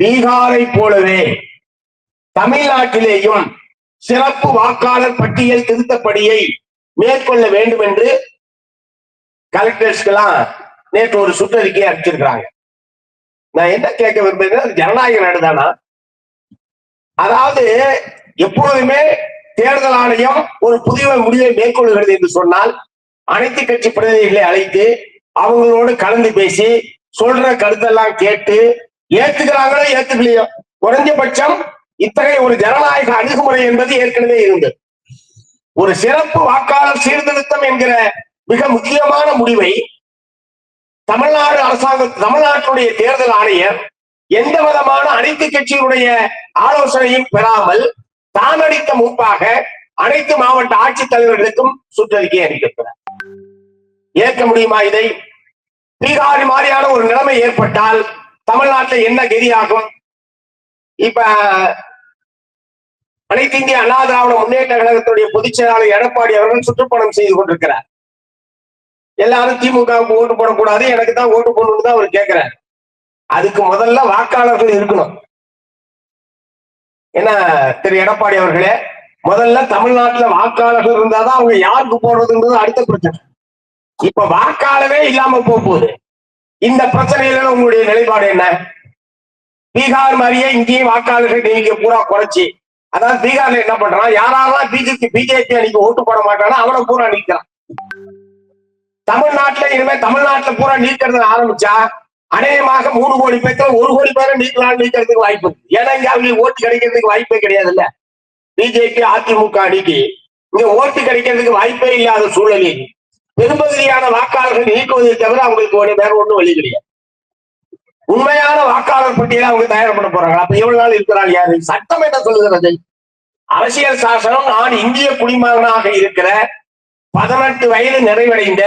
பீகாரை போலவே தமிழ்நாட்டிலேயும் சிறப்பு வாக்காளர் பட்டியல் திருத்தப்படியை மேற்கொள்ள வேண்டும் என்று கலெக்டர்ஸ்க்கெல்லாம் நேற்று ஒரு சுற்றறிக்கையை அடிச்சிருக்கிறாங்க நான் என்ன கேட்க விரும்புகிறேன் அது ஜனநாயக நாடுதானா அதாவது எப்பொழுதுமே தேர்தல் ஆணையம் ஒரு புதிய முடிவை மேற்கொள்கிறது என்று சொன்னால் அனைத்து கட்சி பிரதிநிதிகளை அழைத்து அவங்களோடு கலந்து பேசி சொல்ற கருத்தெல்லாம் கேட்டு ஏத்துக்கிறாங்களோ ஏத்துக்கலையோ? குறைஞ்சபட்சம் இத்தகைய ஒரு ஜனநாயக அணுகுமுறை என்பது ஏற்கனவே இருந்தது. ஒரு சிறப்பு வாக்காளர் சீர்திருத்தம் என்கிற மிக முக்கியமான முடிவை தமிழ்நாடு அரசாங்க தமிழ்நாட்டுடைய தேர்தல் ஆணையர் எந்த விதமான அனைத்து கட்சியினுடைய ஆலோசனையும் பெறாமல் தான் அளித்த முன்பாக அனைத்து மாவட்ட ஆட்சித்தலைவர்களுக்கும் சுற்றறிக்கை அளிக்கிறார் ஏற்க முடியுமா இதை? பீகார் மாதிரியான ஒரு நிலைமை ஏற்பட்டால் தமிழ்நாட்டில் என்ன கதியாகும்? இப்ப அனைத்து இந்திய அண்ணா திராவிட முன்னேற்ற கழகத்துடைய பொதுச் செயலாளர் எடப்பாடி அவர்கள் சுற்றுப்பயணம் செய்து கொண்டிருக்கிறார். எல்லாரும் திமுகவுக்கு ஓட்டு போடக்கூடாது எனக்கு தான் ஓட்டு போடணும்னு தான் அவர் கேட்கிறார் அதுக்கு முதல்ல வாக்காளர்கள் இருக்கணும். என்ன திரு எடப்பாடி அவர்களே முதல்ல தமிழ்நாட்டுல வாக்காளர்கள் இருந்தாதான் அவங்க யாருக்கு போடுறதுன்றது அடுத்த பிரச்சனை. இப்ப வாக்காளரே இல்லாம போக போகுது. இந்த பிரச்சனையில உங்களுடைய நிலைப்பாடு என்ன? பீகார் மாதிரியே இங்கேயும் வாக்காளர்கள் நீங்க பூரா குறைச்சி அதாவது பீகார்ல என்ன பண்றான் யாரெல்லாம் பிஜேபி பிஜேபி அன்னைக்கு ஓட்டு போட மாட்டானோ அவனை பூரா நீக்கிறான் தமிழ்நாட்டுல இனிமே தமிழ்நாட்டுல பூரா நீக்கிறது ஆரம்பிச்சா அநேகமாக மூணு கோடி பேர்த்துல ஒரு கோடி பேரை நீக்கலாம் நீக்கிறதுக்கு வாய்ப்பு இருக்கு. ஏன்னா இங்க அவங்களுக்கு ஓட்டு கிடைக்கிறதுக்கு வாய்ப்பே கிடையாது இல்ல பிஜேபி அதிமுக அணிக்கு இங்க ஓட்டு கிடைக்கிறதுக்கு வாய்ப்பே இல்லாத சூழலில் பெரும்பகுதியான வாக்காளர்கள் நீக்குவதை தவிர அவங்களுக்கு ஒரு வேற ஒண்ணும் வழி கிடையாது. உண்மையான வாக்காளர் பட்டியலை அவங்க தயார் பண்ண போறாங்க. அப்ப எவ்வளவு நாள் இருக்கிறாள் யாரு? சட்டம் என்ன சொல்லுகிறது அரசியல் சாசனம் நான் இந்திய குடிமகனாக இருக்கிற பதினெட்டு வயது நிறைவடைந்த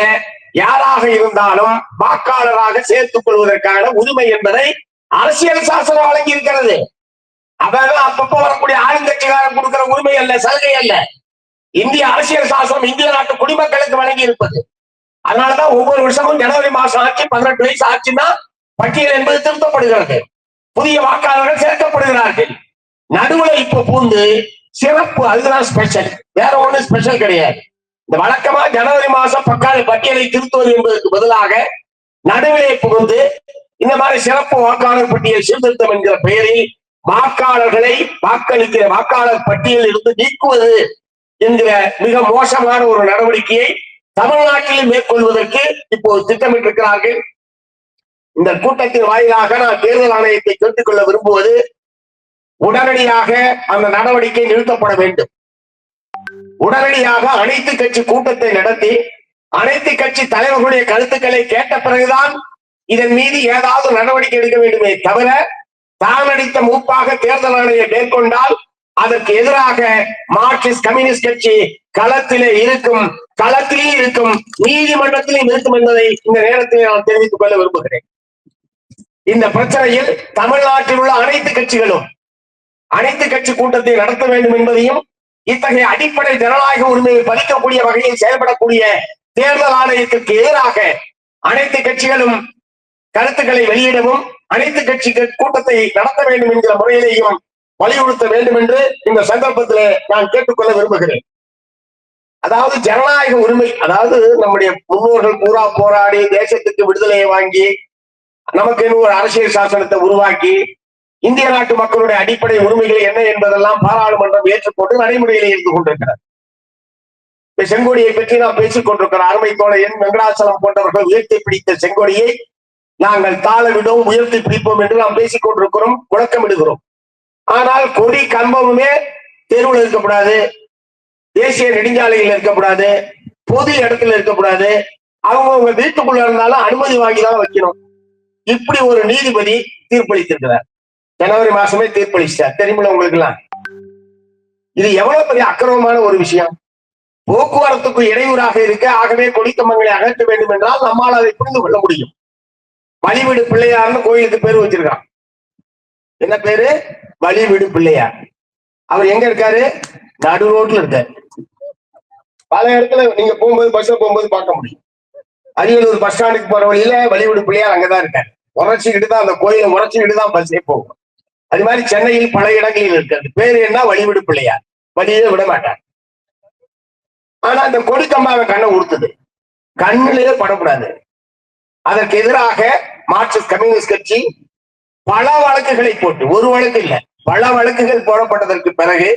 யாராக இருந்தாலும் வாக்காளராக சேர்த்துக் கொள்வதற்கான உரிமை என்பதை அரசியல் சாசனம் வழங்கி இருக்கிறது அதாவது அப்பப்ப வரக்கூடிய ஆளுங்கட்சிகாரன் கொடுக்கிற உரிமை அல்ல சலுகை அல்ல. இந்திய அரசியல் சாசனம் இந்திய நாட்டு குடிமக்களுக்கு வழங்கி இருப்பது அதனாலதான் ஒவ்வொரு வருஷமும் ஜனவரி மாசம் ஆட்சி பதினெட்டு வயசு ஆச்சுன்னா பட்டியல் என்பது திருத்தப்படுகிறது. புதிய வாக்காளர்கள் சேர்க்கப்படுகிறார்கள். நடுவுல இப்ப பூந்து சிறப்பு அதுதான் ஸ்பெஷல் வேற ஒண்ணு ஸ்பெஷல் கிடையாது. இந்த வழக்கமா ஜனவரி மாசம் பக்கால பட்டியலை திருத்துவது என்பதற்கு பதிலாக நடுவிலே புகுந்து இந்த மாதிரி சிறப்பு வாக்காளர் பட்டியல் சீர்திருத்தம் என்கிற பெயரில் வாக்காளர்களை வாக்களிக்கிற வாக்காளர் பட்டியலில் இருந்து நீக்குவது என்கிற மிக மோசமான ஒரு நடவடிக்கையை தமிழ்நாட்டில் மேற்கொள்வதற்கு இப்போது திட்டமிட்டிருக்கிறார்கள். இந்த கூட்டத்தின் வாயிலாக நான் தேர்தல் ஆணையத்தை கேட்டுக்கொள்ள விரும்புவது உடனடியாக அந்த நடவடிக்கை நிறுத்தப்பட வேண்டும். உடனடியாக அனைத்து கட்சி கூட்டத்தை நடத்தி அனைத்து கட்சி தலைவர்களுடைய கருத்துக்களை கேட்ட பிறகுதான் இதன் மீது ஏதாவது நடவடிக்கை எடுக்க வேண்டுமே தவிர தான் அடித்த மூப்பாக தேர்தல் ஆணையம் மேற்கொண்டால் அதற்கு எதிராக மார்க்சிஸ்ட் கம்யூனிஸ்ட் கட்சி களத்திலே இருக்கும் களத்திலே இருக்கும் நீதிமன்றத்திலே இருக்கும் என்பதை இந்த நேரத்தில் நான் தெரிவித்துக் கொள்ள விரும்புகிறேன். இந்த பிரச்சனையில் தமிழ்நாட்டில் உள்ள அனைத்து கட்சிகளும் அனைத்து கட்சி கூட்டத்தை நடத்த வேண்டும் என்பதையும் இத்தகைய அடிப்படை ஜனநாயக உரிமையை பறிக்கக்கூடிய வகையில் செயல்படக்கூடிய தேர்தல் ஆணையத்திற்கு எதிராக அனைத்து கட்சிகளும் கருத்துக்களை வெளியிடவும் அனைத்து கட்சி கூட்டத்தை நடத்த வேண்டும் என்கிற முறையிலேயும் வலியுறுத்த வேண்டும் என்று இந்த சந்தர்ப்பத்திலே நான் கேட்டுக்கொள்ள விரும்புகிறேன். அதாவது ஜனநாயக உரிமை அதாவது நம்முடைய முன்னோர்கள் பூரா போராடி தேசத்துக்கு விடுதலையை வாங்கி நமக்கு ஒரு அரசியல் சாசனத்தை உருவாக்கி இந்திய நாட்டு மக்களுடைய அடிப்படை உரிமைகள் என்ன என்பதெல்லாம் பாராளுமன்றம் ஏற்றுக்கொண்டு நடைமுறையிலே இருந்து கொண்டிருக்கிறார். இந்த செங்கொடியை பற்றி நாம் பேசிக் கொண்டிருக்கிற அருமை தோழையன் வெங்கடாச்சலம் போன்றவர்கள் உயர்த்தி பிடித்த செங்கோடியை நாங்கள் தாழ விடும் உயர்த்தி பிடிப்போம் என்று நாம் பேசிக் கொண்டிருக்கிறோம் முழக்கமிடுகிறோம் ஆனால் கொடி கம்பமுமே தெருவில் இருக்கக்கூடாது. தேசிய நெடுஞ்சாலையில் இருக்கக்கூடாது. பொது இடத்துல இருக்கக்கூடாது. அவங்க உங்க வீட்டுக்குள்ள இருந்தாலும் அனுமதி வாங்கி தான் வைக்கணும். இப்படி ஒரு நீதிபதி தீர்ப்பளித்திருக்கிறார். ஜனவரி மாசமே தீர்ப்பளிச்சார் தெரியுமில்ல உங்களுக்கு எல்லாம் இது எவ்வளவு பெரிய அக்கிரமமான ஒரு விஷயம். போக்குவரத்துக்கு இடையூறாக இருக்க ஆகவே கொடிக்கம்பங்களை அகற்ற வேண்டும் என்றால் நம்மால் அதை புரிந்து கொள்ள முடியும். வழிவிடு பிள்ளையார்னு கோயிலுக்கு பேர் வச்சிருக்கான். என்ன பேரு? வழிவிடு பிள்ளையார் அவர் எங்க இருக்காரு? நடு ரோட்ல இருக்காரு. பல இடத்துல நீங்க போகும்போது பஸ்ல போகும்போது பார்க்க முடியும். அரியலூர் பஸ் ஸ்டாண்டுக்கு போற வழியில வழிவிடு பிள்ளையார் அங்கதான் இருக்காரு. உரைச்சிக்கிட்டு தான் அந்த கோயிலை உரைச்சிக்கிட்டு தான் பஸ்ஸே போகும். அது மாதிரி சென்னையில் பல இடங்களில் இருக்கிறது பேரு என்ன? வழிவிடு பிள்ளையார். வழியே விட மாட்டார். ஆனா அந்த கொடி கண்ணை உடுத்துது. கண்ணிலே படக்கூடாது. அதற்கு எதிராக மார்க்சிஸ்ட் கம்யூனிஸ்ட் கட்சி பல வழக்குகளை போட்டு ஒரு வழக்கு இல்ல பல வழக்குகள் போடப்பட்டதற்கு பிறகு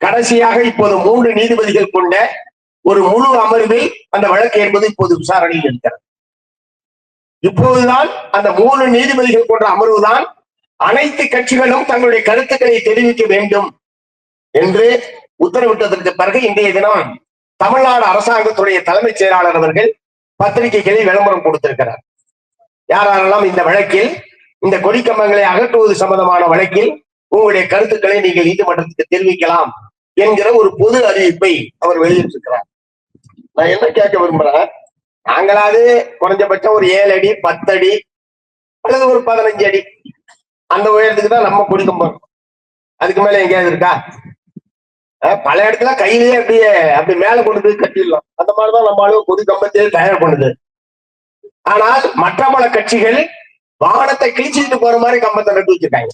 கடைசியாக இப்போது மூன்று நீதிபதிகள் கொண்ட ஒரு முழு அமர்வில் அந்த வழக்கு என்பது இப்போது விசாரணையில் இருக்கிறது இப்போதுதான் அந்த மூணு நீதிபதிகள் கொண்ட அமர்வுதான் அனைத்து கட்சிகளும் தங்களுடைய கருத்துக்களை தெரிவிக்க வேண்டும் என்று உத்தரவிட்டதற்கு பிறகு இன்றைய தினம் தமிழ்நாடு அரசாங்கத்துடைய தலைமைச் செயலாளர் அவர்கள் பத்திரிகைகளில் விளம்பரம் கொடுத்திருக்கிறார். யாரெல்லாம் இந்த வழக்கில் இந்த கொடிக்கம்பங்களை அகற்றுவது சம்பந்தமான வழக்கில் உங்களுடைய கருத்துக்களை நீங்கள் நீதிமன்றத்துக்கு தெரிவிக்கலாம் என்கிற ஒரு பொது அறிவிப்பை அவர் வெளியிட்டிருக்கிறார். நான் என்ன கேட்க விரும்புறேன் நாங்களாவது குறைஞ்சபட்சம் ஒரு ஏழு அடி பத்து அடி அல்லது ஒரு பதினஞ்சு அடி. அந்த உயரத்துக்கு தான் நம்ம கொடிக்கம்பம் அதுக்கு மேல எங்கேயாவது இருக்கா? பல இடத்துல கையிலேயே அப்படியே அப்படி மேல கொண்டு போய் கட்டிடலாம். அந்த மாதிரிதான் நம்ம ஆளு கொடி கம்பத்தையே தயார் பண்ணுது. ஆனால் மற்ற பல கட்சிகள் வாகனத்தை கிழிச்சிட்டு போற மாதிரி கம்பத்தை நட்டு வச்சிருக்காங்க.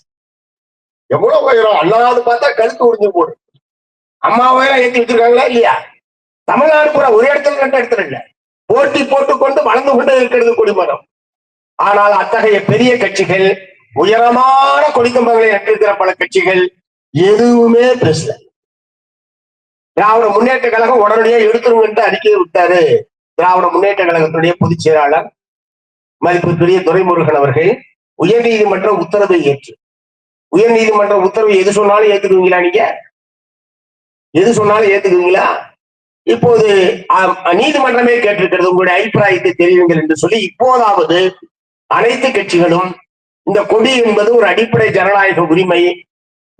எவ்வளவு உயரம்? அண்ணாவது பார்த்தா கழுத்து உறிஞ்சு போடும். அம்மா உயரம் ஏத்தி வச்சிருக்காங்களா இல்லையா? தமிழ்நாடு பூரா ஒரு இடத்துல ரெண்டு இடத்துல இல்ல போட்டி போட்டுக்கொண்டு வளர்ந்து கொண்டு இருக்கிறது குடிமரம். ஆனால் அத்தகைய பெரிய கட்சிகள் உயரமான கொடிக்கம்பங்களை நட்டிருக்கிற பல கட்சிகள் எதுவுமே பேசல. திராவிட முன்னேற்ற கழகம் உடனடியா எடுத்துருங்கன்ட்டு அறிக்கை விட்டாரு. திராவிட முன்னேற்ற கழகத்துடைய பொதுச் செயலாளர் மதிப்புக்குரிய துரைமுருகன் அவர்கள் உயர் நீதிமன்ற உத்தரவை ஏற்று. உயர்நீதிமன்ற உத்தரவு எது சொன்னாலும் ஏத்துக்குவீங்களா நீங்க? எது சொன்னாலும் ஏத்துக்குவீங்களா? இப்போது நீதிமன்றமே கேட்டிருக்கிறது. உங்களுடைய அபிப்பிராயத்தை தெரியுங்கள் என்று சொல்லி இப்போதாவது அனைத்து கட்சிகளும் இந்த கொடி என்பது ஒரு அடிப்படை ஜனநாயக உரிமை.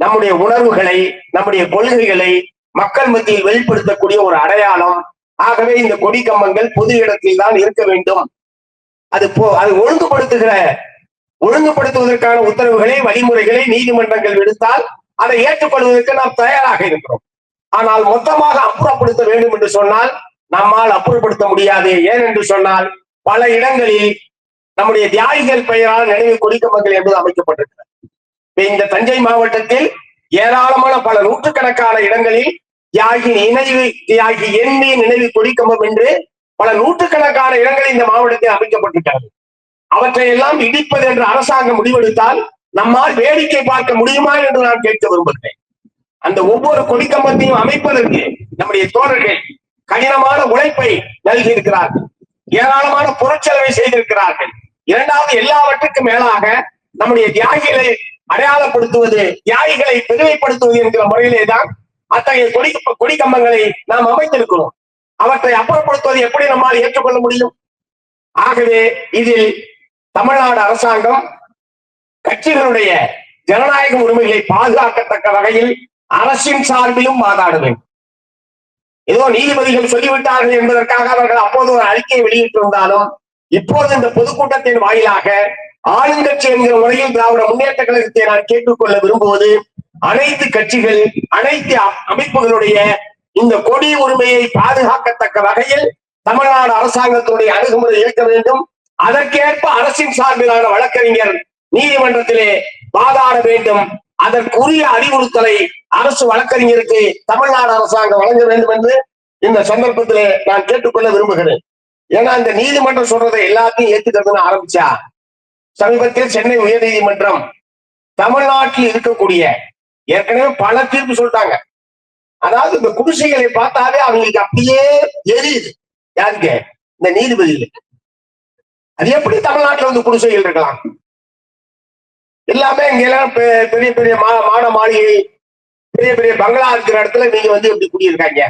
நம்முடைய உணர்வுகளை நம்முடைய கொள்கைகளை மக்கள் மத்தியில் வெளிப்படுத்தக்கூடிய ஒரு அடையாளம். ஆகவே இந்த கொடி கம்பங்கள் பொது இடத்தில் தான் இருக்க வேண்டும். அது போ அது ஒழுங்குபடுத்துகிற ஒழுங்குபடுத்துவதற்கான உத்தரவுகளை வழிமுறைகளை நீதிமன்றங்கள் விடுத்தால் அதை ஏற்றுக்கொள்வதற்கு நாம் தயாராக இருக்கிறோம் ஆனால் மொத்தமாக அப்புறப்படுத்த வேண்டும் என்று சொன்னால் நம்மால் அப்புறப்படுத்த முடியாது. ஏன் என்று சொன்னால் பல இடங்களில் நம்முடைய தியாகிகள் பெயரால் நினைவு கொடிக்கம்பங்கள் என்பது அமைக்கப்பட்டிருக்கிறது. இந்த தஞ்சை மாவட்டத்தில் ஏராளமான பல நூற்றுக்கணக்கான இடங்களில் தியாகி நினைவு தியாகி எண்ணி நினைவு கொடிக்கம்பம் என்று பல நூற்றுக்கணக்கான இடங்கள் இந்த மாவட்டத்தில் அமைக்கப்பட்டிருக்கிறது அவற்றை எல்லாம் இடிப்பது என்று அரசாங்கம் முடிவெடுத்தால் நம்மால் வேடிக்கை பார்க்க முடியுமா என்று நான் கேட்க விரும்புகிறேன். அந்த ஒவ்வொரு கொடிக்கம்பத்தையும் அமைப்பதற்கு நம்முடைய தோழர்கள் கடினமான உழைப்பை நல்கி இருக்கிறார்கள் ஏராளமான பொருட்செலவை செய்திருக்கிறார்கள். இரண்டாவது எல்லாவற்றுக்கும் மேலாக நம்முடைய தியாகிகளை அடையாளப்படுத்துவது தியாகிகளை பெருமைப்படுத்துவது என்கிற முறையிலே தான் அத்தகைய கொடி கொடிக்கம்பங்களை நாம் அமைத்திருக்கிறோம். அவற்றை அப்புறப்படுத்துவது எப்படி நம்மால் ஏற்றுக்கொள்ள முடியும்? ஆகவே இதில் தமிழ்நாடு அரசாங்கம் கட்சிகளுடைய ஜனநாயக உரிமைகளை பாதுகாக்கத்தக்க வகையில் அரசின் சார்பிலும் வாதாட வேண்டும். ஏதோ நீதிபதிகள் சொல்லிவிட்டார்கள் என்பதற்காக அவர்கள் அப்போது ஒரு அறிக்கையை வெளியிட்டிருந்தாலும் இப்போது இந்த பொதுக்கூட்டத்தின் வாயிலாக ஆளுங்கட்சி என்கிற முறையில் திராவிட முன்னேற்ற கழகத்தை நான் கேட்டுக்கொள்ள விரும்புவது அனைத்து கட்சிகள் அனைத்து அமைப்புகளுடைய இந்த கொடி உரிமையை பாதுகாக்கத்தக்க வகையில் தமிழ்நாடு அரசாங்கத்தினுடைய அணுகுமுறை இருக்க வேண்டும். அதற்கேற்ப அரசின் சார்பிலான வழக்கறிஞர் நீதிமன்றத்திலே வாதாட வேண்டும். அதற்குரிய அறிவுறுத்தலை அரசு வழக்கறிஞருக்கு தமிழ்நாடு அரசாங்கம் வழங்க வேண்டும் என்று இந்த சந்தர்ப்பத்திலே நான் கேட்டுக்கொள்ள விரும்புகிறேன். ஏன்னா இந்த நீதிமன்றம் சொல்றதை எல்லாத்தையும் ஏத்துக்கிறதுன்னு ஆரம்பிச்சா சமீபத்தில் சென்னை உயர்நீதிமன்றம் தமிழ்நாட்டில் இருக்கக்கூடிய ஏற்கனவே பல தீர்ப்பு சொல்லிட்டாங்க. அதாவது இந்த குடிசைகளை பார்த்தாலே அவங்களுக்கு அப்படியே எரியுது. யாருக்கு இந்த நீதிபதிகளுக்கு அது எப்படி தமிழ்நாட்டுல வந்து குடிசைகள் இருக்கலாம்? எல்லாமே இங்க எல்லாம் பெ- பெரிய பெரிய மா மாட மாளிகை பெரிய பெரிய பங்களா இருக்கிற இடத்துல நீங்க வந்து எப்படி குடியிருக்காங்க?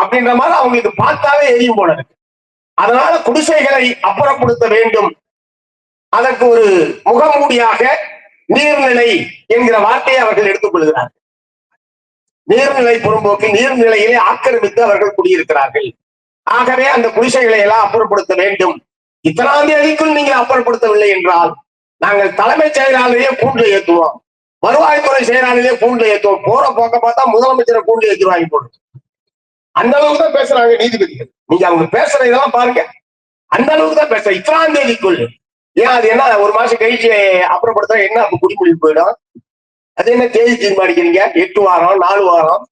அப்படின்ற மாதிரி அவங்களுக்கு பார்த்தாவே எரியும் போல இருக்கு. அதனால குடிசைகளை அப்புறப்படுத்த வேண்டும். அதற்கு ஒரு முகமூடியாக நீர்நிலை என்கிற வார்த்தையை அவர்கள் எடுத்துக் கொள்கிறார்கள். நீர்நிலை புறம்போக்கு நீர்நிலையிலே ஆக்கிரமித்து அவர்கள் குடியிருக்கிறார்கள். ஆகவே அந்த குடிசைகளை எல்லாம் அப்புறப்படுத்த வேண்டும். இத்தனாம் தேதிக்குள் நீங்கள் அப்புறப்படுத்தவில்லை என்றால் நாங்கள் தலைமைச் செயலாளரையே கூண்டில் ஏற்றுவோம் வருவாய்த்துறை செயலாளரையே கூண்டில் ஏற்றுவோம் போற போக்க பார்த்தா முதலமைச்சரை கூண்டில் ஏற்றுவாங்க போட்டு அந்த அளவுக்கு தான் பேசுறாங்க நீதிபதிகள். நீங்க அவங்க பேசுற இதெல்லாம் பாருங்க. அந்த அளவுக்கு தான் பேசுற. இத்தனாம் தேதிக்குள். ஏன் அது என்ன ஒரு மாசம் கழிச்சு அப்புறப்படுத்தா என்ன குடிமொழி போயிடும்? அது என்ன தேதி தீர்மானிக்கிறீங்க? எட்டு வாரம் நாலு வாரம்?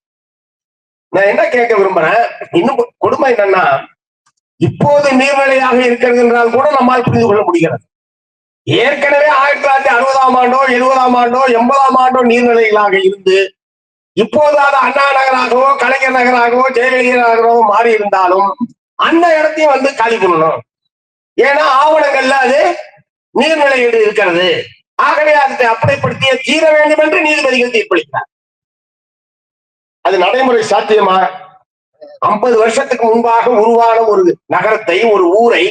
நான் என்ன கேட்க விரும்புறேன்? இன்னும் கொடுமை என்னன்னா இப்போது நீர்நிலையாக இருக்கிறது என்றால் கூட நம்மால் புரிந்து கொள்ள முடிகிறது. ஏற்கனவே ஆயிரத்தி தொள்ளாயிரத்தி அறுபதாம் ஆண்டோ எழுபதாம் ஆண்டோ எண்பதாம் ஆண்டோ நீர்நிலைகளாக இருந்து இப்போது அது அண்ணா நகராகவோ கலைஞர் நகராகவோ ஜெயலலிதா நகராகவோ மாறி இருந்தாலும் அந்த இடத்தையும் வந்து காலி பண்ணணும். ஏன்னா ஆவணங்கள்ல அது நீர்நிலையீடு இருக்கிறது. ஆகவே அதை அப்படிப்படுத்திய தீர வேண்டும் என்று நீதிபதிகள் தீர்ப்பளித்தார் அது நடைமுறை சாத்தியமா? ஐம்பது வருஷத்துக்கு முன்பாக உருவான ஒரு நகரத்தை ஒரு ஊரை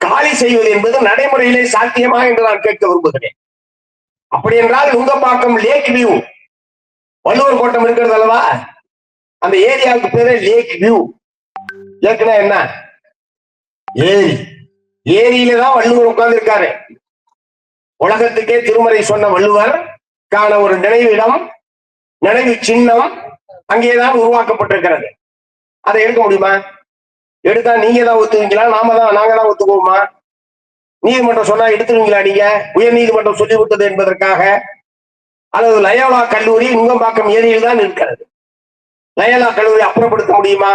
காலி செய்வது என்பது நடைமுறையிலே சாத்தியமா என்று நான் கேட்க விரும்புகிறேன். அப்படி என்றால் நுங்கம்பாக்கம் லேக் வியூ வள்ளுவர் கோட்டம் இருக்கிறது அல்லவா? அந்த ஏரியாவுக்கு பேரு லேக் வியூ லேக்னா என்ன? ஏரி. ஏரியில தான் வள்ளுவர் உட்கார்ந்து இருக்காரு உலகத்துக்கே திருமறை சொன்ன வள்ளுவர் காண ஒரு நினைவிடம் நினைவு சின்னம் அங்கேதான் உருவாக்கப்பட்டிருக்கிறது. அதை எடுக்க முடியுமா? எடுத்தா நீங்க தான் ஒத்துவீங்களா? நாம தான் நாங்க தான் ஒத்துக்குவோமா? நீதிமன்றம் சொன்னா எடுத்துருவீங்களா நீங்க? உயர் நீதிமன்றம் சொல்லிவிட்டது என்பதற்காக அல்லது லயோலா கல்லூரி நுங்கம்பாக்கம் ஏரியில் தான் இருக்கிறது. லயோலா கல்லூரி அப்புறப்படுத்த முடியுமா?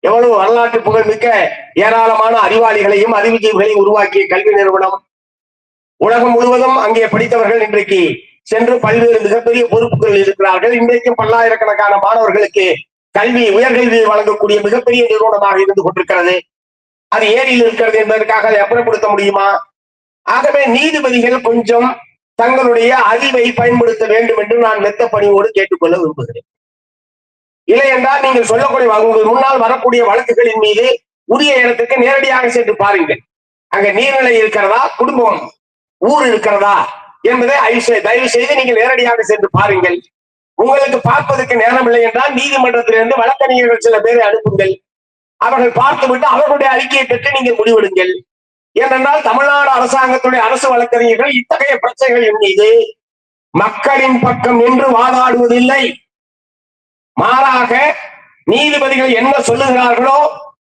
எவ்வளவு வரலாற்று புகழ்மிக்க ஏராளமான அறிவாளிகளையும் அறிவுஜீவிகளையும் உருவாக்கிய கல்வி நிறுவனம் உலகம் முழுவதும் அங்கே படித்தவர்கள் இன்றைக்கு சென்று பல்வேறு மிகப்பெரிய பொறுப்புகள் இருக்கிறார்கள். இன்றைக்கும் பல்லாயிரக்கணக்கான மாணவர்களுக்கு கல்வி உயர்கல்வி வழங்கக்கூடிய மிகப்பெரிய நிறுவனமாக இருந்து கொண்டிருக்கிறது. அது ஏரியில் இருக்கிறது என்பதற்காக அதை அப்புறப்படுத்த முடியுமா? ஆகவே நீதிபதிகள் கொஞ்சம் தங்களுடைய அறிவை பயன்படுத்த வேண்டும் என்று நான் மெத்த பணியோடு கேட்டுக்கொள்ள விரும்புகிறேன். இல்லை என்றால் நீங்கள் சொல்லக்கூடிய உங்கள் முன்னால் வரக்கூடிய வழக்குகளின் மீது உரிய இடத்துக்கு நேரடியாக சென்று பாருங்கள். அங்க நீர்நிலை இருக்கிறதா? குடும்பம். ஊர் இருக்கிறதா என்பதை தயவு தயவு செய்து நீங்கள் நேரடியாக சென்று பாருங்கள். உங்களுக்கு பார்ப்பதற்கு நேரம் இல்லை என்றால் நீதிமன்றத்திலிருந்து வழக்கறிஞர்கள் சில பேரை அனுப்புங்கள். அவர்கள் பார்த்துவிட்டு அவர்களுடைய அறிக்கையை பெற்று நீங்கள் முடிவெடுங்கள். ஏனென்றால் தமிழ்நாடு அரசாங்கத்துடைய அரசு வழக்கறிஞர்கள் இத்தகைய பிரச்சனைகளின் மீது மக்களின் பக்கம் நின்று வாதாடுவதில்லை. மாறாக நீதிபதிகள் என்ன சொல்லுகிறார்களோ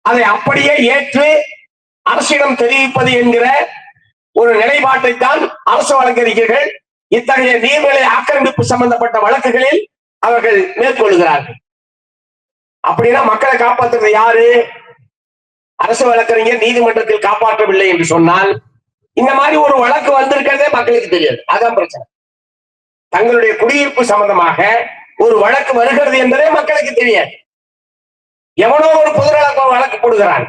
அதை அப்படியே ஏற்று அரசிடம் தெரிவிப்பது என்கிற ஒரு நிலைப்பாட்டை தான் அரசு வழக்கறிஞர்கள் இத்தகைய நீர்நிலை ஆக்கிரமிப்பு சம்பந்தப்பட்ட வழக்குகளில் அவர்கள் மேற்கொள்கிறார்கள். அப்படின்னா மக்களை காப்பாற்றுறது யாரு? அரசு வழக்கறிஞர் நீதிமன்றத்தில் காப்பாற்றவில்லை என்று சொன்னால் இந்த மாதிரி ஒரு வழக்கு வந்திருக்கிறதே மக்களுக்கு தெரியாது. அதான் பிரச்சனை. தங்களுடைய குடியிருப்பு சம்பந்தமாக ஒரு வழக்கு வருகிறது என்பதே மக்களுக்கு தெரியாது. எவனோ ஒரு பொதுநல வழக்கு போடுகிறான்.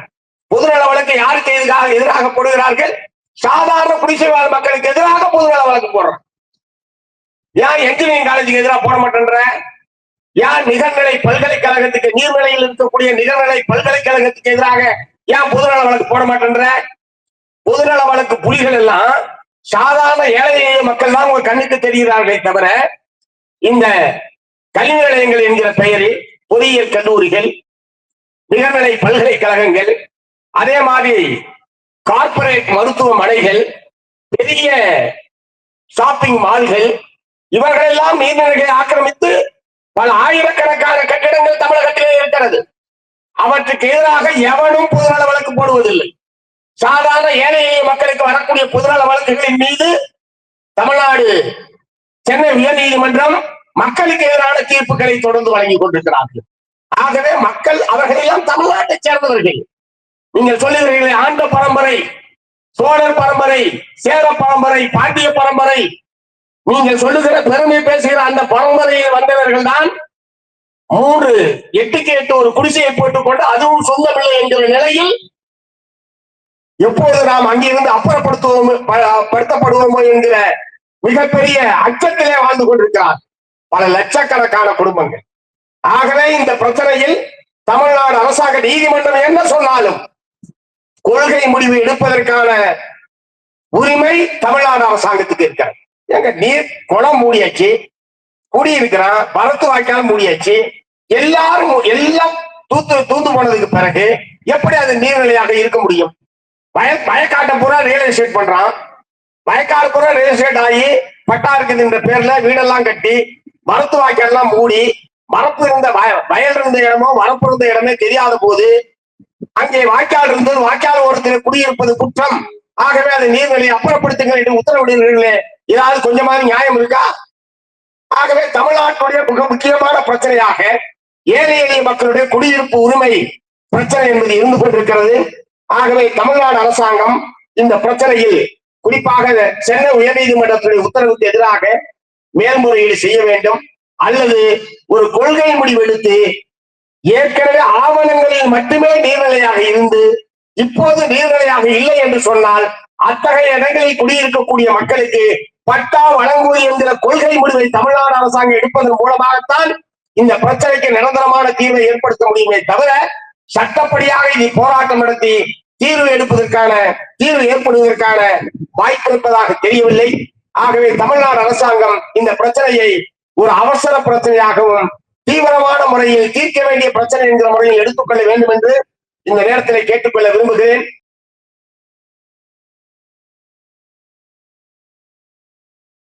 பொதுநல வழக்கு யாருக்கு எதிராக எதிராக போடுகிறார்கள்? சாதாரண குடிசைவாழ் மக்களுக்கு எதிராக பொதுநல வழக்கு போடுறான் ஏன் என்ஜினியரிங் காலேஜுக்கு எதிராக போட மாட்டேன்ற? ஏன் நிகர்நிலை பல்கலைக்கழகத்துக்கு நீர்நிலையில் இருக்கக்கூடிய நிகர்நிலை பல்கலைக்கழகத்துக்கு எதிராக ஏன் பொதுநல வழக்கு போட மாட்டேன்ற? பொதுநல வழக்கு புலிகள் எல்லாம் சாதாரண ஏழை மக்கள் தான் உங்க கண்ணுக்கு தெரிகிறார்களே தவிர இந்த கல்வி நிலையங்கள் என்கிற பெயரில் பொறியியல் கல்லூரிகள் நிகர்நிலை பல்கலைக்கழகங்கள் அதே மாதிரி கார்ப்பரேட் மருத்துவமனைகள் பெரிய ஷாப்பிங் மால்கள் இவர்களெல்லாம் நீர்நிலைகளை ஆக்கிரமித்து பல ஆயிரக்கணக்கான கட்டிடங்கள் தமிழகத்திலே இருக்கிறது. அவற்றுக்கு எதிராக எவனும் பொதுநல வழக்கு போடுவதில்லை. சாதாரண ஏழை மக்களுக்கு வரக்கூடிய பொதுநல வழக்குகளின் மீது தமிழ்நாடு சென்னை உயர் நீதிமன்றம் மக்களுக்கு எதிரான தீர்ப்புகளை தொடர்ந்து வழங்கி கொண்டிருக்கிறார்கள். ஆகவே மக்கள் அவர்கள் எல்லாம் தமிழ்நாட்டைச் சேர்ந்தவர்கள். நீங்கள் சொல்லுகிறீர்களே ஆண்ட பரம்பரை சோழர் பரம்பரை சேர பரம்பரை பாண்டிய பரம்பரை. நீங்கள் சொல்லுகிற பெருமை பேசுகிற அந்த பரம்பரையில் வந்தவர்கள் தான் மூன்று எட்டுக்கு எட்டு ஒரு குடிசையை போட்டுக்கொண்டு அதுவும் சொந்தமில்லை என்கிற நிலையில் எப்போது நாம் அங்கிருந்து அப்புறப்படுத்துவோம் ப- படுத்தப்படுவோமோ என்கிற மிகப்பெரிய அச்சத்திலே வாழ்ந்து கொண்டிருக்கிறார் பல லட்சக்கணக்கான குடும்பங்கள். ஆகவே இந்த பிரச்சனையில் தமிழ்நாடு அரசாங்க நீதிமன்றம் என்ன சொன்னாலும் கொள்கை முடிவு எடுப்பதற்கான உரிமை தமிழ்நாடு அரசாங்கத்துக்கு இருக்கிறது எங்க நீர் குளம் மூடியாச்சு குடியிருக்கிறான் வரத்து வாய்க்கால் மூடியாச்சு எல்லாரும் எல்லாம் தூத்து தூந்து போனதுக்கு பிறகு எப்படி அது நீர்நிலையாக இருக்க முடியும்? வய வயக்காட்டை பூரா ரியல் எஸ்டேட் பண்றான். வயக்காடு பூரா ரியல் எஸ்டேட் ஆகி பட்டா இருக்குதுன்ற பேர்ல வீடெல்லாம் கட்டி மரத்து வாய்க்கால் எல்லாம் மூடி மரப்பு இருந்த வய- வயல் இருந்த இடமோ மரப்பு இருந்த இடமே தெரியாத போது அங்கே வாய்க்கால் இருந்தது வாய்க்கால் ஓரத்தில் குடியிருப்பது குற்றம். ஆகவே அதை நீர்நிலையை அப்புறப்படுத்துங்கள் என்று உத்தரவிடுகிறீர்களே. ஏதாவது கொஞ்சமாவது நியாயம் இருக்கா? ஆகவே தமிழ்நாட்டுடைய மிக முக்கியமான பிரச்சனையாக ஏழை எளிய மக்களுடைய குடியிருப்பு உரிமை பிரச்சனை என்பது இருந்து கொண்டிருக்கிறது. ஆகவே தமிழ்நாடு அரசாங்கம் இந்த பிரச்சனையில் குறிப்பாக சென்னை உயர்நீதிமன்றத்துடைய உத்தரவுக்கு எதிராக மேல்முறையீடு செய்ய வேண்டும். அல்லது ஒரு கொள்கை முடிவெடுத்து ஏற்கனவே ஆவணங்களில் மட்டுமே நீர்நிலையாக இருந்து இப்போது நீர்நிலையாக இல்லை என்று சொன்னால் அத்தகைய இடங்களில் குடியிருக்கக்கூடிய மக்களுக்கு பட்டா வழங்குவது என்கிற கொள்கை முடிவை தமிழ்நாடு அரசாங்கம் எடுப்பதன் மூலமாகத்தான் இந்த பிரச்சனைக்கு நிரந்தரமான தீர்வை ஏற்படுத்த முடியுமே தவிர சட்டப்படியாக இனி போராட்டம் நடத்தி தீர்வு எடுப்பதற்கான தீர்வு ஏற்படுவதற்கான வாய்ப்பு இருப்பதாக தெரியவில்லை. ஆகவே தமிழ்நாடு அரசாங்கம் இந்த பிரச்சனையை ஒரு அவசர பிரச்சனையாகவும் தீவிரமான முறையில் தீர்க்க வேண்டிய பிரச்சனை என்கிற முறையில் எடுத்துக்கொள்ள வேண்டும் என்று இந்த நேரத்தில் கேட்டுக்கொள்ள விரும்புகிறேன்.